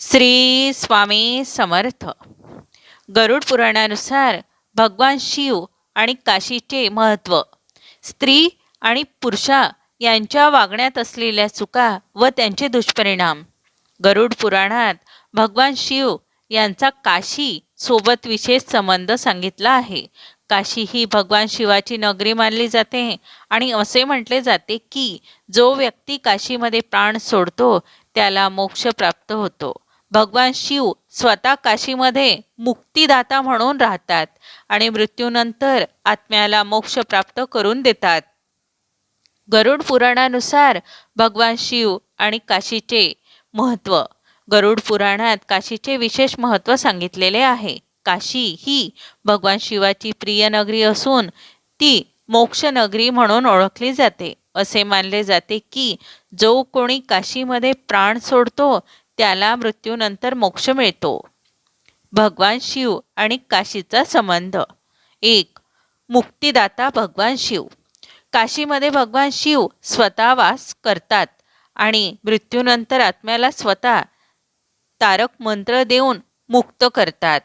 श्री स्वामी समर्थ. गरुड पुराणानुसार भगवान शिव आणि काशीचे महत्त्व स्त्री आणि पुरुषा यांच्या वागण्यात असलेल्या चुका व त्यांचे दुष्परिणाम. गरुड पुराणात भगवान शिव यांचा काशी सोबत विशेष संबंध सांगितला आहे. काशी ही भगवान शिवाची नगरी मानली जाते आणि असे म्हटले जाते की जो व्यक्ती काशीमध्ये प्राण सोडतो त्याला मोक्ष प्राप्त होतो. भगवान शिव स्वतः काशीमध्ये मुक्तिदाता म्हणून राहतात आणि मृत्यूनंतर आत्म्याला मोक्ष प्राप्त करून देतात. गरुड पुराणानुसार भगवान शिव आणि काशीचे महत्त्व गरुड पुराणात काशीचे विशेष महत्त्व सांगितलेले आहे. काशी ही भगवान शिवाची प्रिय नगरी असून ती मोक्ष नगरी म्हणून ओळखली जाते. असे मानले जाते की जो कोणी काशीमध्ये प्राण सोडतो त्याला मृत्यूनंतर मोक्ष मिळतो. भगवान शिव आणि काशीचा संबंध. एक मुक्तिदाता भगवान शिव. काशीमध्ये भगवान शिव स्वतः वास करतात आणि मृत्यूनंतर आत्म्याला स्वतः तारक मंत्र देऊन मुक्त करतात.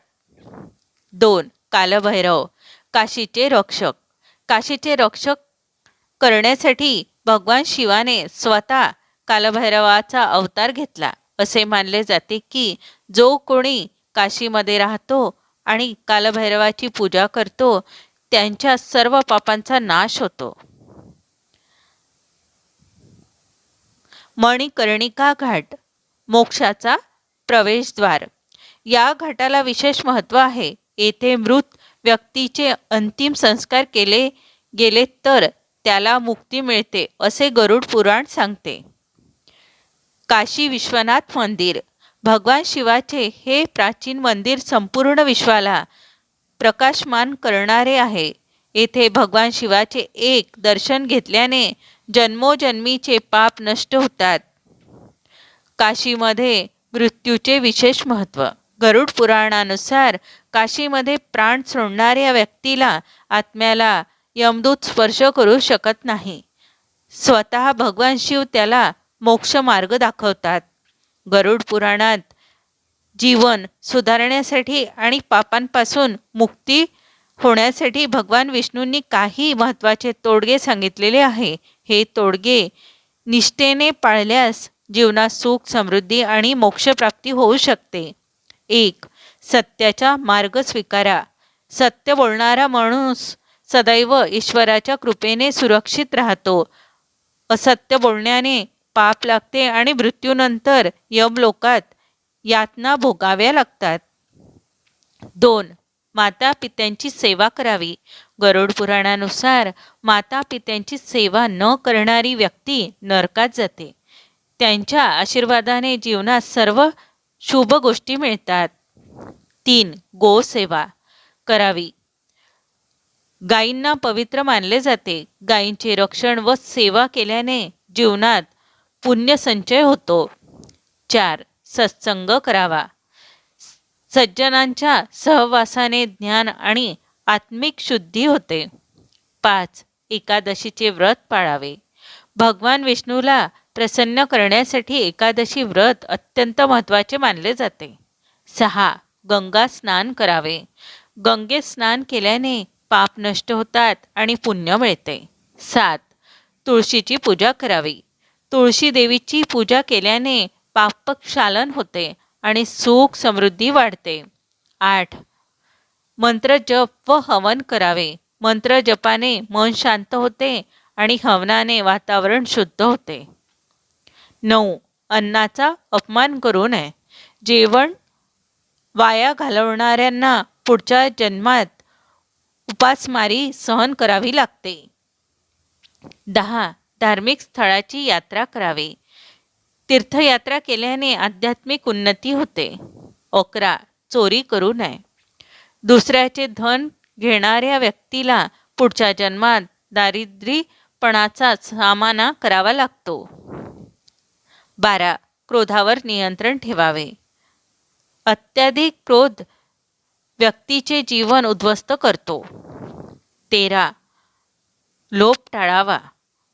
दोन कालभैरव. काशीचे रक्षक. काशीचे रक्षक करण्यासाठी भगवान शिवाने स्वतः कालभैरवाचा अवतार घेतला. असे मानले जाते की जो कोणी काशीमध्ये राहतो आणि कालभैरवाची पूजा करतो त्यांच्या सर्व पापांचा नाश होतो. मणिकर्णिका घाट मोक्षाचा प्रवेशद्वार. या घाटाला विशेष महत्त्व आहे. येथे मृत व्यक्तीचे अंतिम संस्कार केले गेले तर त्याला मुक्ती मिळते असे गरुड पुराण सांगते. काशी विश्वनाथ मंदिर. भगवान शिवाचे हे प्राचीन मंदिर संपूर्ण विश्वाला प्रकाशमान करणारे आहे. येथे भगवान शिवाचे एक दर्शन घेतल्याने जन्मोजन्मीचे पाप नष्ट होतात. काशीमध्ये मृत्यूचे विशेष महत्त्व. गरुड पुराणानुसार काशीमध्ये प्राण सोडणाऱ्या व्यक्तीला आत्म्याला यमदूत स्पर्श करू शकत नाही. स्वतः भगवान शिव त्याला मोक्ष मार्ग दाखवतात. गरुड पुराणात जीवन सुधारण्यासाठी आणि पापांपासून मुक्ती होण्यासाठी भगवान विष्णूंनी काही महत्त्वाचे तोडगे सांगितलेले आहे. हे तोडगे निष्ठेने पाळल्यास जीवनात सुख समृद्धी आणि मोक्षप्राप्ती होऊ शकते. एक सत्याचा मार्ग स्वीकारा. सत्य बोलणारा माणूस सदैव ईश्वराच्या कृपेने सुरक्षित राहतो. असत्य बोलण्याने पाप लागते आणि मृत्यूनंतर यमलोकात यातना भोगाव्या लागतात. दोन माता पित्यांची सेवा करावी. गरुड पुराणानुसार माता पित्यांची सेवा न करणारी व्यक्ती नरकात जाते. त्यांच्या आशीर्वादाने जीवनात सर्व शुभ गोष्टी मिळतात. तीन गोसेवा करावी. गायींना पवित्र मानले जाते. गायींचे रक्षण व सेवा केल्याने जीवनात पुण्य संचय होतो. चार सत्संग करावा. सज्जनांच्या सहवासाने ज्ञान आणि आत्मिक शुद्धी होते. पाच एकादशीचे व्रत पाळावे. भगवान विष्णूला प्रसन्न करण्यासाठी एकादशी व्रत अत्यंत महत्त्वाचे मानले जाते. सहा गंगा स्नान करावे. गंगेत स्नान केल्याने पाप नष्ट होतात आणि पुण्य मिळते. सात तुळशीची पूजा करावी. तुळशी देवीची पूजा केल्याने पापक्षालन होते आणि सुख समृद्धी वाढते. आठ. मंत्र जप व हवन करावे. मंत्र जपाने मन शांत होते आणि हवनाने वातावरण शुद्ध होते. नऊ. अन्नाचा अपमान करू नये. जेवण वाया घालवणाऱ्यांना पुढच्या जन्मात उपासमारी सहन करावी लागते. दहा. धार्मिक स्थळाची यात्रा करावी. तीर्थयात्रा केल्याने आध्यात्मिक उन्नती होते. अकरा चोरी करू नये. दुसऱ्याचे धन घेणाऱ्या व्यक्तीला पुढच्या जन्मात दारिद्र्यपणाचा सामना करावा लागतो. बारा क्रोधावर नियंत्रण ठेवावे. अत्याधिक क्रोध व्यक्तीचे जीवन उद्ध्वस्त करतो. तेरा लोभ टाळावा.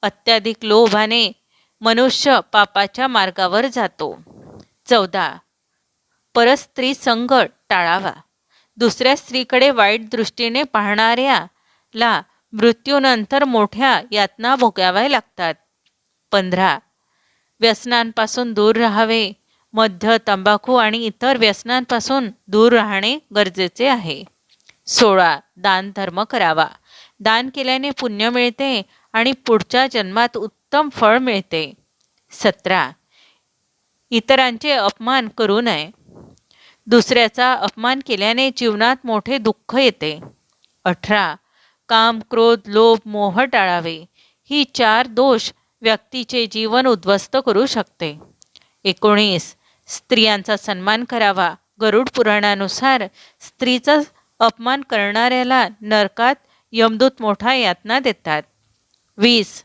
अत्याधिक लोभाने मनुष्य पापाच्या मार्गावर जातो. चौदा. परस्त्री संग टाळावा. दुसऱ्या स्त्रीकडे वाईट दृष्टीने पाहणाऱ्याला मृत्यूनंतर मोठ्या यातना भोगाव्या लागतात. पंधरा. व्यसनांपासून दूर राहावे. मध्य तंबाखू आणि इतर व्यसनांपासून दूर राहणे गरजेचे आहे. सोळा. दान धर्म करावा. दान केल्याने पुण्य मिळते आणि पुढच्या जन्मात उत्तम फळ मिळते. सतरा. इतरांचे अपमान करू नये. दुसऱ्याचा अपमान केल्याने जीवनात मोठे दुःख येते. अठरा. काम क्रोध लोभ मोह टाळावे. ही चार दोष व्यक्तीचे जीवन उद्ध्वस्त करू शकते. एकोणीस. स्त्रियांचा सन्मान करावा. गरुड पुराणानुसार स्त्रीचा अपमान करणाऱ्याला नरकात यमदूत मोठा यातना देतात. वीस.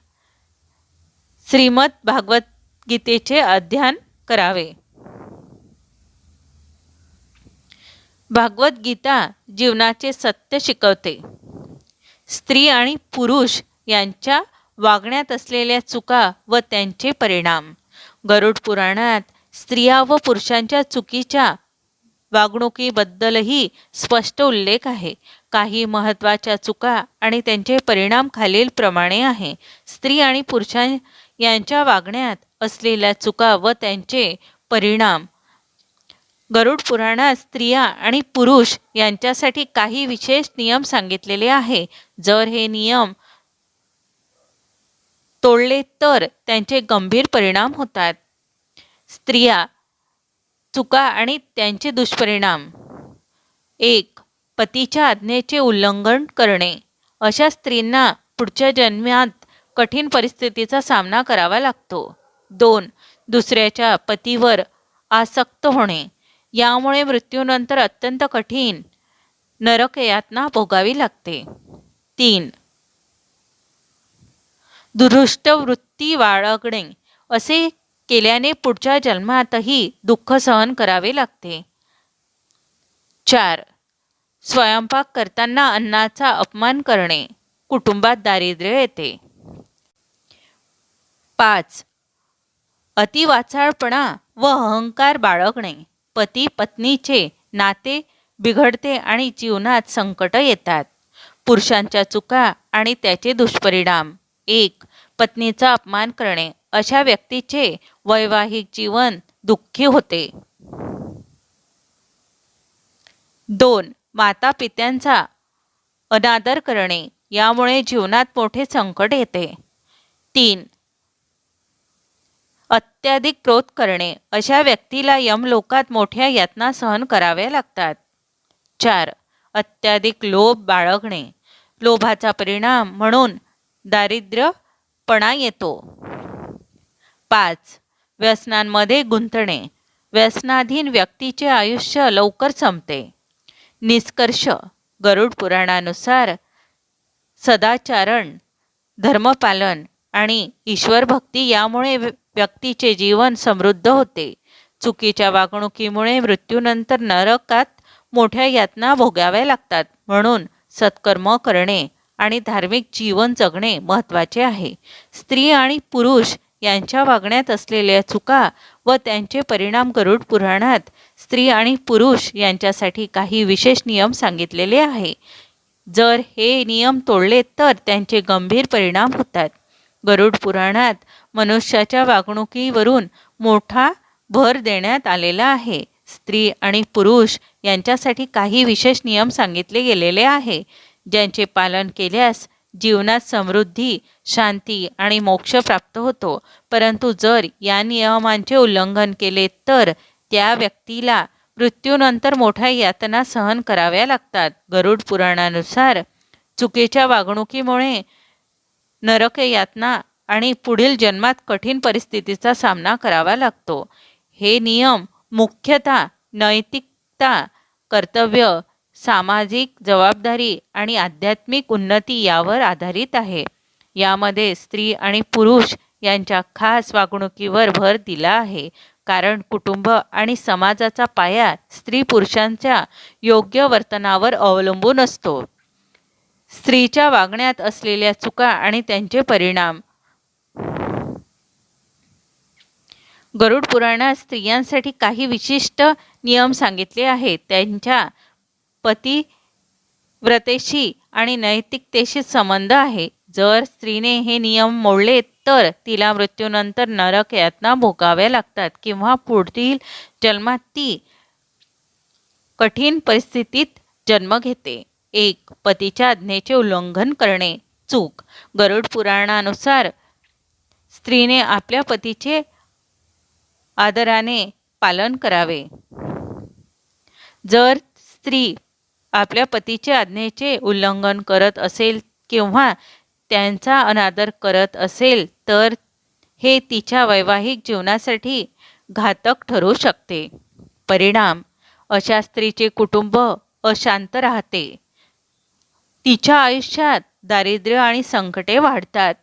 श्रीमद भागवत गीतेचे अध्ययन करावे. भागवत गीता जीवनाचे सत्य शिकवते. स्त्री आणि पुरुष यांच्या वागण्यात असलेल्या चुका व त्यांचे परिणाम. गरुड पुराणात स्त्रिया व पुरुषांच्या चुकीच्या वागणुकीबद्दलही स्पष्ट उल्लेख आहे. काही महत्त्वाच्या चुका आणि त्यांचे परिणाम खालीलप्रमाणे आहे. स्त्री आणि पुरुषां यांच्या वागण्यात असलेल्या चुका व त्यांचे परिणाम. गरुड पुराणात स्त्रिया आणि पुरुष यांच्यासाठी काही विशेष नियम सांगितलेले आहे. जर हे नियम तोडले तर त्यांचे गंभीर परिणाम होतात. स्त्रिया चुका आणि त्यांचे दुष्परिणाम. एक पतीच्या आज्ञेचे उल्लंघन करणे. अशा स्त्रींना पुढच्या जन्मात कठीण परिस्थितीचा सामना करावा लागतो. दोन दुसऱ्याच्या पतीवर आसक्त होणे. यामुळे मृत्यूनंतर अत्यंत कठीण नरकयातना भोगावी लागते. तीन दुरुष्ट वृत्ती बाळगणे असे केल्याने पुढच्या जन्मातही दुःख सहन करावे लागते. चार स्वयंपाक करताना अन्नाचा अपमान करणे कुटुंबात दारिद्र्य येते. पाच अतिवाचाळपणा व अहंकार बाळगणे पती पत्नीचे नाते बिघडते आणि जीवनात संकट येतात. पुरुषांच्या चुका आणि त्याचे दुष्परिणाम. एक पत्नीचा अपमान करणे अशा व्यक्तीचे वैवाहिक जीवन दुःखी होते. दोन माता पित्यांचा अनादर करणे यामुळे जीवनात मोठे संकट येते. तीन अत्याधिक क्रोध करणे. अशा व्यक्तीला यमलोकात मोठ्या यातना सहन कराव्या लागतात. चार अत्याधिक लोभ बाळगणे. लोभाचा परिणाम म्हणून दारिद्र्यपणा येतो. पाच व्यसनांमध्ये गुंतणे. व्यसनाधीन व्यक्तीचे आयुष्य लवकर संपते. निष्कर्ष गरुड पुराणानुसार सदाचारण धर्मपालन आणि ईश्वरभक्ती यामुळे व्य- व्यक्तीचे जीवन समृद्ध होते. चुकीच्या वागणुकीमुळे मृत्यूनंतर नरकात मोठ्या यातना भोगाव्या लागतात. म्हणून सत्कर्म करणे आणि धार्मिक जीवन जगणे महत्त्वाचे आहे. स्त्री आणि पुरुष यांच्या वागण्यात असलेल्या चुका व त्यांचे परिणाम गरुड पुराणात स्त्री आणि पुरुष यांच्यासाठी काही विशेष नियम सांगितलेले आहे. जर हे नियम तोडले तर त्यांचे गंभीर परिणाम होतात. गरुड पुराणात मनुष्याच्या वागणुकीवरून मोठा भर देण्यात आलेला आहे. स्त्री आणि पुरुष यांच्यासाठी काही विशेष नियम सांगितले गेलेले आहे. ज्यांचे पालन केल्यास जीवनात समृद्धी शांती आणि मोक्ष प्राप्त होतो. परंतु जर या नियमांचे उल्लंघन केले तर त्या व्यक्तीला मृत्यूनंतर मोठ्या यातना सहन कराव्या लागतात. गरुड पुराणानुसार चुकीच्या वागणुकीमुळे नरक यातना आणि पुढील जन्मात कठीण परिस्थितीचा सामना करावा लागतो. हे नियम मुख्यतः नैतिकता कर्तव्य सामाजिक जबाबदारी आणि आध्यात्मिक उन्नती यावर आधारित आहे. यामध्ये स्त्री आणि पुरुष यांच्या खास वागणुकीवर भर दिला आहे. कारण कुटुंब आणि समाजाचा पाया स्त्री पुरुषांच्या योग्य वर्तनावर अवलंबून असतो. स्त्रीच्या वागण्यात असलेल्या चुका आणि त्यांचे परिणाम. गरुड पुराणात स्त्रियांसाठी काही विशिष्ट नियम सांगितले आहेत. त्यांच्या पती व्रतेशी आणि नैतिकतेशी संबंध आहे. जर स्त्रीने हे नियम मोडले तर तिला मृत्यूनंतर नरक यातना भोगाव्या लागतात किंवा पुढील जन्मात ती कठीण परिस्थितीत जन्म घेते. एक पतीच्या आज्ञेचे उल्लंघन करणे. चूक. गरुड पुराणानुसार स्त्रीने आपल्या पतीचे आदराने पालन करावे. जर स्त्री आपल्या पतीच्या आज्ञेचे उल्लंघन करत असेल किंवा त्यांचा अनादर करत असेल तर हे तिच्या वैवाहिक जीवनासाठी घातक ठरू शकते. परिणाम अशा स्त्रीचे कुटुंब अशांत राहते. तिच्या आयुष्यात दारिद्र्य आणि संकटे वाढतात.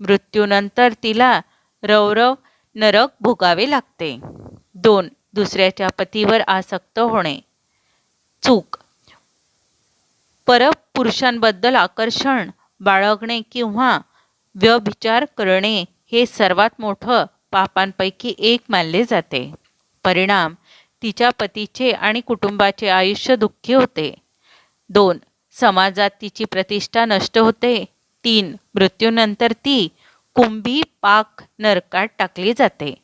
मृत्यूनंतर तिला रौरव नरक भोगावे लागते. दोन दुसऱ्याच्या पतीवर आसक्त होणे. चूक परपुरुषांबद्दल आकर्षण बाळगणे किंवा व्यभिचार करणे हे सर्वात मोठं पापांपैकी एक मानले जाते. परिणाम तिच्या पतीचे आणि कुटुंबाचे आयुष्य दुःखी होते. दोन समाजात तिची प्रतिष्ठा नष्ट होते. तीन मृत्यूनंतर ती कुंभी पाक नरकात टाकली जाते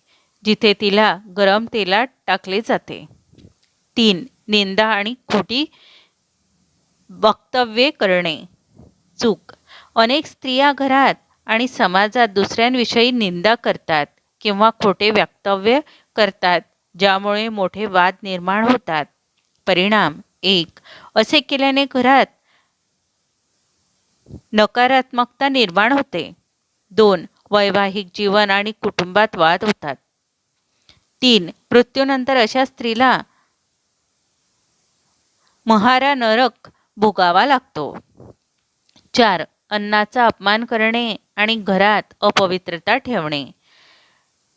जिथे तिला गरम तेलात टाकले जाते. तीन निंदा आणि खोटी वक्तव्ये करणे. चूक. अनेक स्त्रिया घरात आणि समाजात दुसऱ्यांविषयी निंदा करतात किंवा खोटे वक्तव्य करतात ज्यामुळे मोठे वाद निर्माण होतात. परिणाम. एक. असे केल्याने घरात नकारात्मकता निर्माण होते. दोन. वैवाहिक जीवन आणि कुटुंबात वाद होतात. तीन. मृत्यूनंतर अशा स्त्रीला महारा नरक भोगावा लागतो. चार अन्नाचा अपमान करणे आणि घरात अपवित्रता ठेवणे.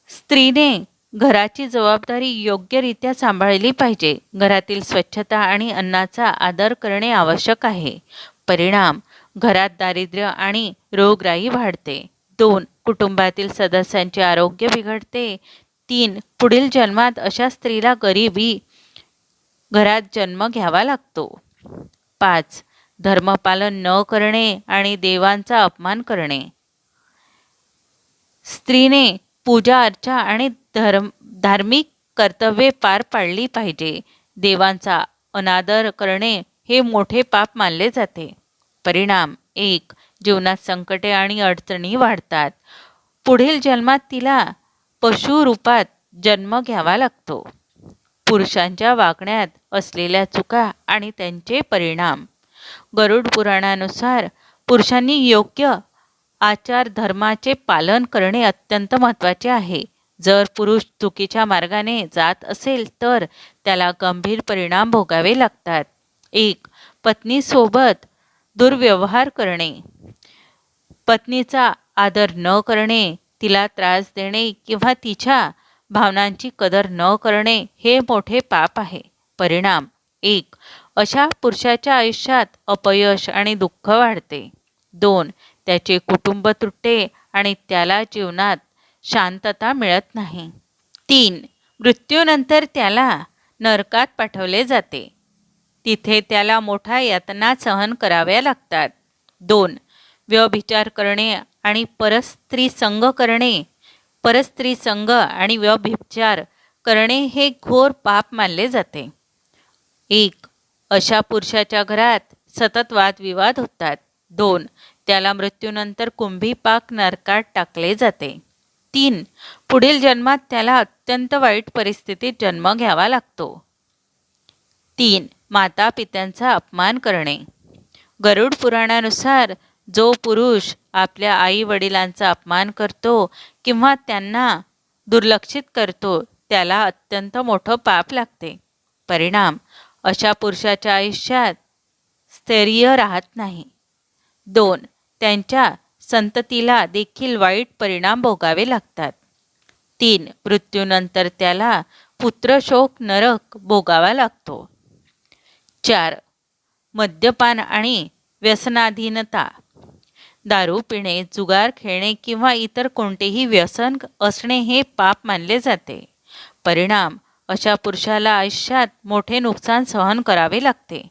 स्त्रीने घराची जबाबदारी योग्यरित्या सांभाळली पाहिजे. घरातील स्वच्छता आणि अन्नाचा आदर करणे आवश्यक आहे. परिणाम घरात दारिद्र्य आणि रोगराई वाढते. दोन कुटुंबातील सदस्यांचे आरोग्य बिघडते. तीन पुढील जन्मात अशा स्त्रीला गरिबी घरात जन्म घ्यावा लागतो. पाच. धर्मपालन न करणे आणि देवांचा अपमान करणे. स्त्रीने पूजा अर्चा आणि धर्म धार्मिक कर्तव्ये पार पाडली पाहिजे. देवांचा अनादर करणे हे मोठे पाप मानले जाते. परिणाम एक. जीवनात संकटे आणि अडचणी वाढतात. पुढील जन्मात तिला पशुरूपात जन्म घ्यावा लागतो. पुरुषांच्या वागण्यात असलेल्या चुका आणि त्यांचे परिणाम. गरुड पुराणानुसार पुरुषांनी योग्य आचार धर्माचे पालन करणे अत्यंत महत्त्वाचे आहे. जर पुरुष चुकीच्या मार्गाने जात असेल तर त्याला गंभीर परिणाम भोगावे लागतात. एक पत्नीसोबत दुर्व्यवहार करणे. पत्नीचा आदर न करणे तिला त्रास देणे किंवा तिच्या भावनांची कदर न करणे हे मोठे पाप आहे. परिणाम एक. अशा पुरुषाच्या आयुष्यात अपयश आणि दुःख वाढते. दोन. त्याचे कुटुंब तुटते आणि त्याला जीवनात शांतता मिळत नाही. तीन. मृत्यूनंतर त्याला नरकात पाठवले जाते. तिथे त्याला मोठ्या यातना सहन कराव्या लागतात. दोन. व्यभिचार करणे आणि परस्त्री संग करणे परस्त्री संग आणि व्यभिचार करणे हे घोर पाप मानले जाते. एक अशा पुरुषाच्या घरात सतत वादविवाद होतात. दोन त्याला मृत्यूनंतर कुंभी पाक नरकात टाकले जाते. तीन पुढील जन्मात त्याला अत्यंत वाईट परिस्थितीत जन्म घ्यावा लागतो. तीन माता पित्यांचा अपमान करणे. गरुड पुराणानुसार जो पुरुष आपल्या आई वडिलांचा अपमान करतो किंवा त्यांना दुर्लक्षित करतो त्याला अत्यंत मोठं पाप लागते. परिणाम अशा पुरुषाच्या आयुष्यात स्थैर्य राहत नाही. दोन त्यांच्या संततीला देखील वाईट परिणाम भोगावे लागतात. तीन मृत्यूनंतर त्याला पुत्रशोक नरक भोगावा लागतो. चार मद्यपान आणि व्यसनाधीनता दारू पिणे जुगार खेळणे किंवा इतर कोणतेही व्यसन असणे हे पाप मानले जाते. परिणाम अशा पुरुषाला आयुष्यात मोठे नुकसान सहन करावे लागते.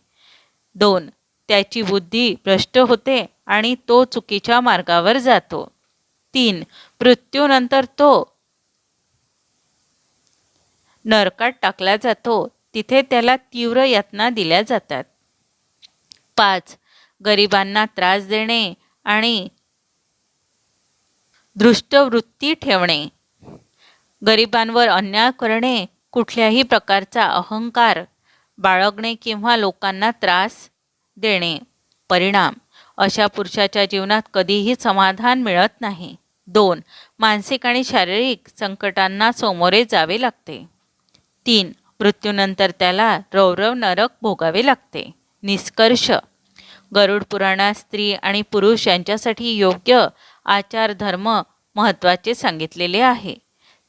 दोन त्याची बुद्धी भ्रष्ट होते आणि तो चुकीच्या मार्गावर जातो. तीन मृत्यूनंतर तो नरकात टाकला जातो. तिथे त्याला तीव्र यातना दिल्या जातात. पाच गरिबांना त्रास देणे आणि दृष्टवृत्ती ठेवणे. गरिबांवर अन्याय करणे कुठल्याही प्रकारचा अहंकार बाळगणे किंवा लोकांना त्रास देणे. परिणाम अशा पुरुषाच्या जीवनात कधीही समाधान मिळत नाही. दोन मानसिक आणि शारीरिक संकटांना सामोरे जावे लागते. तीन मृत्यूनंतर त्याला रौरव नरक भोगावे लागते. निष्कर्ष गरुड पुराणात स्त्री आणि पुरुष यांच्यासाठी योग्य आचार धर्म महत्त्वाचे सांगितलेले आहे.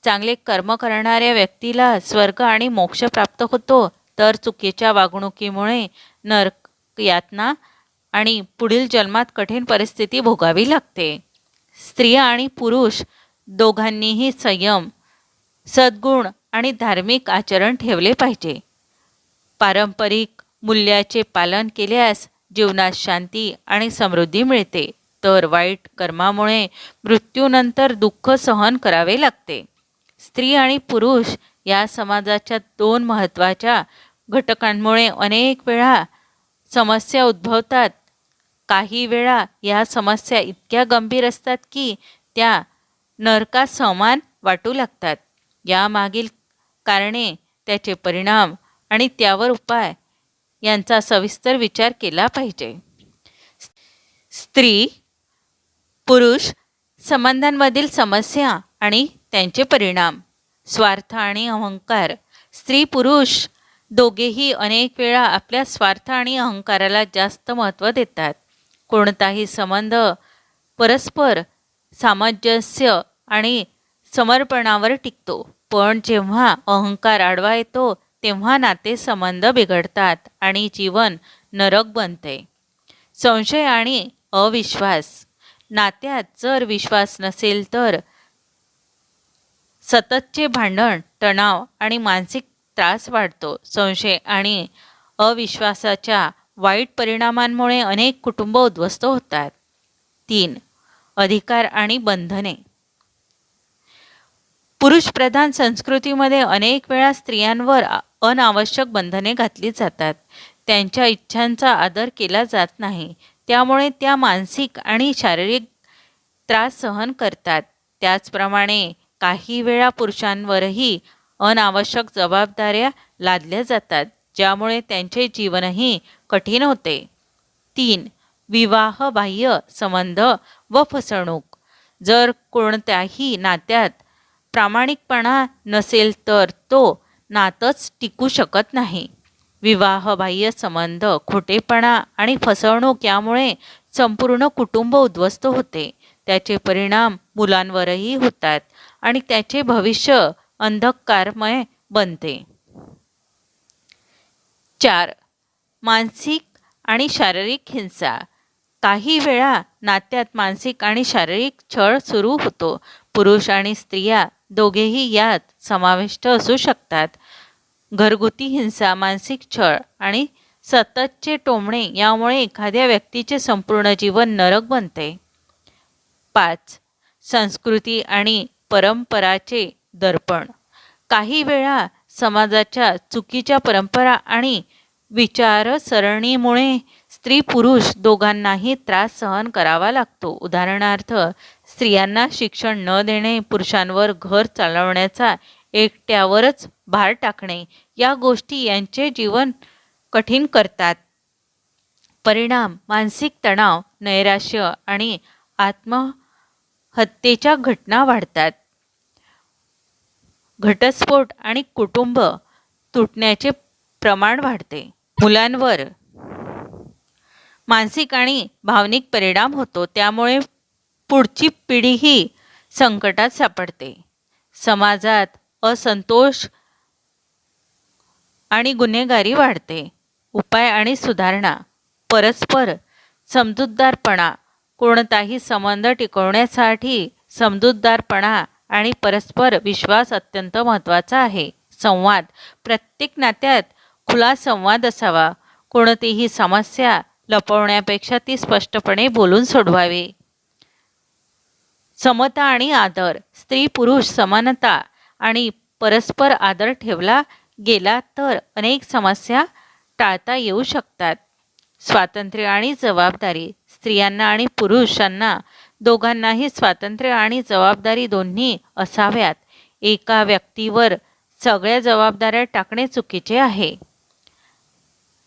चांगले कर्म करणाऱ्या व्यक्तीला स्वर्ग आणि मोक्ष प्राप्त होतो तर चुकीच्या वागणुकीमुळे नरक यातना आणि पुढील जन्मात कठीण परिस्थिती भोगावी लागते. स्त्रिया आणि पुरुष दोघांनीही संयम सद्गुण आणि धार्मिक आचरण ठेवले पाहिजे. पारंपरिक मूल्याचे पालन केल्यास जीवनात शांती आणि समृद्धी मिळते. तर वाईट कर्मामुळे मृत्यूनंतर दुःख सहन करावे लागते. स्त्री आणि पुरुष या समाजाच्या दोन महत्त्वाच्या घटकांमुळे अनेक वेळा समस्या उद्भवतात. काही वेळा या समस्या इतक्या गंभीर असतात की त्या नरका समान वाटू लागतात. यामागील कारणे त्याचे परिणाम आणि त्यावर उपाय यांचा सविस्तर विचार केला पाहिजे. स्त्री पुरुष संबंधांमधील समस्या आणि त्यांचे परिणाम स्वार्थ आणि अहंकार स्त्री पुरुष दोघेही अनेक वेळा आपल्या स्वार्थ आणि अहंकाराला जास्त महत्त्व देतात. कोणताही संबंध परस्पर सामंजस्य आणि समर्पणावर टिकतो. पण जेव्हा अहंकार आडवा येतो तेव्हा नातेसंबंध बिघडतात आणि जीवन नरक बनते. संशय आणि अविश्वास. नात्यात जर विश्वास नसेल तर सततचे भांडण तणाव आणि मानसिक त्रास वाढतो. संशय आणि अविश्वासाच्या वाईट परिणामांमुळे अनेक कुटुंब उद्ध्वस्त होतात. तीन अधिकार आणि बंधने. पुरुषप्रधान संस्कृतीमध्ये अनेक वेळा स्त्रियांवर अनावश्यक बंधने घातली जातात. त्यांच्या इच्छांचा आदर केला जात नाही. त्यामुळे त्या मानसिक आणि शारीरिक त्रास सहन करतात. त्याचप्रमाणे काही वेळा पुरुषांवरही अनावश्यक जबाबदाऱ्या लादल्या जातात ज्यामुळे त्यांचे जीवनही कठीण होते. तीन विवाह बाह्य संबंध व फसवणूक. जर कोणत्याही नात्यात प्रामाणिकपणा नसेल तर तो नातच टिकू शकत नाही. विवाह बाह्य संबंध खोटेपणा आणि फसवणूक यामुळे संपूर्ण कुटुंब उद्ध्वस्त होते. त्याचे परिणाम मुलांवरही होतात आणि त्याचे भविष्य अंधकारमय बनते. चार मानसिक आणि शारीरिक हिंसा. काही वेळा नात्यात मानसिक आणि शारीरिक छळ सुरू होतो. पुरुष आणि स्त्रिया दोघेही यात समाविष्ट असू शकतात. घरगुती हिंसा मानसिक छळ आणि सततचे टोमणे यामुळे एखाद्या व्यक्तीचे संपूर्ण जीवन नरक बनते. पाच संस्कृती आणि परंपराचे दर्पण. काही वेळा समाजाच्या चुकीच्या परंपरा आणि विचारसरणीमुळे स्त्री पुरुष दोघांनाही त्रास सहन करावा लागतो उदाहरणार्थ स्त्रियांना शिक्षण न देणे पुरुषांवर घर चालवण्याचा एकट्यावरच भार टाकणे या गोष्टी यांचे जीवन कठीण करतात. परिणाम मानसिक तणाव नैराश्य आणि आत्महत्येच्या घटना वाढतात. घटस्फोट आणि कुटुंब तुटण्याचे प्रमाण वाढते. मुलांवर मानसिक आणि भावनिक परिणाम होतो त्यामुळे पुढची पिढीही संकटात सापडते. समाजात असंतोष आणि गुन्हेगारी वाढते. उपाय आणि सुधारणा परस्पर समजूतदारपणा कोणताही संबंध टिकवण्यासाठी समजूतदारपणा आणि परस्पर विश्वास अत्यंत महत्त्वाचा आहे. संवाद प्रत्येक नात्यात खुला संवाद असावा. कोणतीही समस्या लपवण्यापेक्षा ती स्पष्टपणे बोलून सोडवावी. समता आणि आदर स्त्री पुरुष समानता आणि परस्पर आदर ठेवला गेला तर अनेक समस्या टाळता येऊ शकतात. स्वातंत्र्य आणि जबाबदारी स्त्रियांना आणि पुरुषांना दोघांनाही स्वातंत्र्य आणि जबाबदारी दोन्ही असाव्यात. एका व्यक्तीवर सगळ्या जबाबदाऱ्या टाकणे चुकीचे आहे.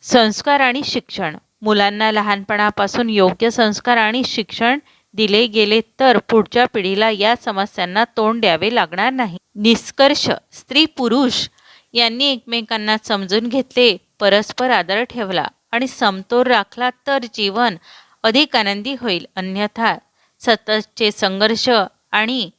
संस्कार आणि शिक्षण. मुलांना लहानपणापासून योग्य संस्कार आणि शिक्षण दिले गेले तर पुढच्या पिढीला या समस्यांना तोंड द्यावे लागणार नाही. निष्कर्ष स्त्री पुरुष यांनी एकमेकांना समजून घेतले परस्पर आदर ठेवला आणि समतोल राखला तर जीवन अधिक आनंदी होईल. अन्यथा सततचे संघर्ष आणि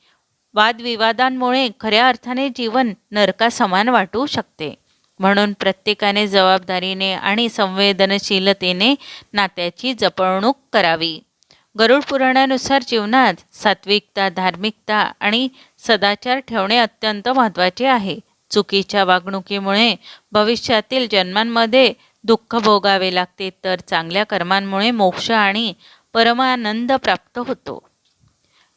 वादविवादांमुळे खऱ्या अर्थाने जीवन नरकासमान वाटू शकते. म्हणून प्रत्येकाने जबाबदारीने आणि संवेदनशीलतेने नात्याची जपणूक करावी. गरुड पुराणानुसार जीवनात सात्विकता धार्मिकता आणि सदाचार ठेवणे अत्यंत महत्त्वाचे आहे. चुकीच्या वागणुकीमुळे भविष्यातील जन्मांमध्ये दुःख भोगावे लागते तर चांगल्या कर्मांमुळे मोक्ष आणि परमानंद प्राप्त होतो.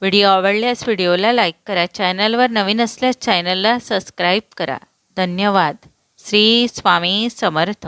व्हिडिओ आवडल्यास व्हिडिओला लाईक करा चॅनलवर नवीन असल्यास चॅनलला सबस्क्राईब करा. धन्यवाद. श्री स्वामी समर्थ.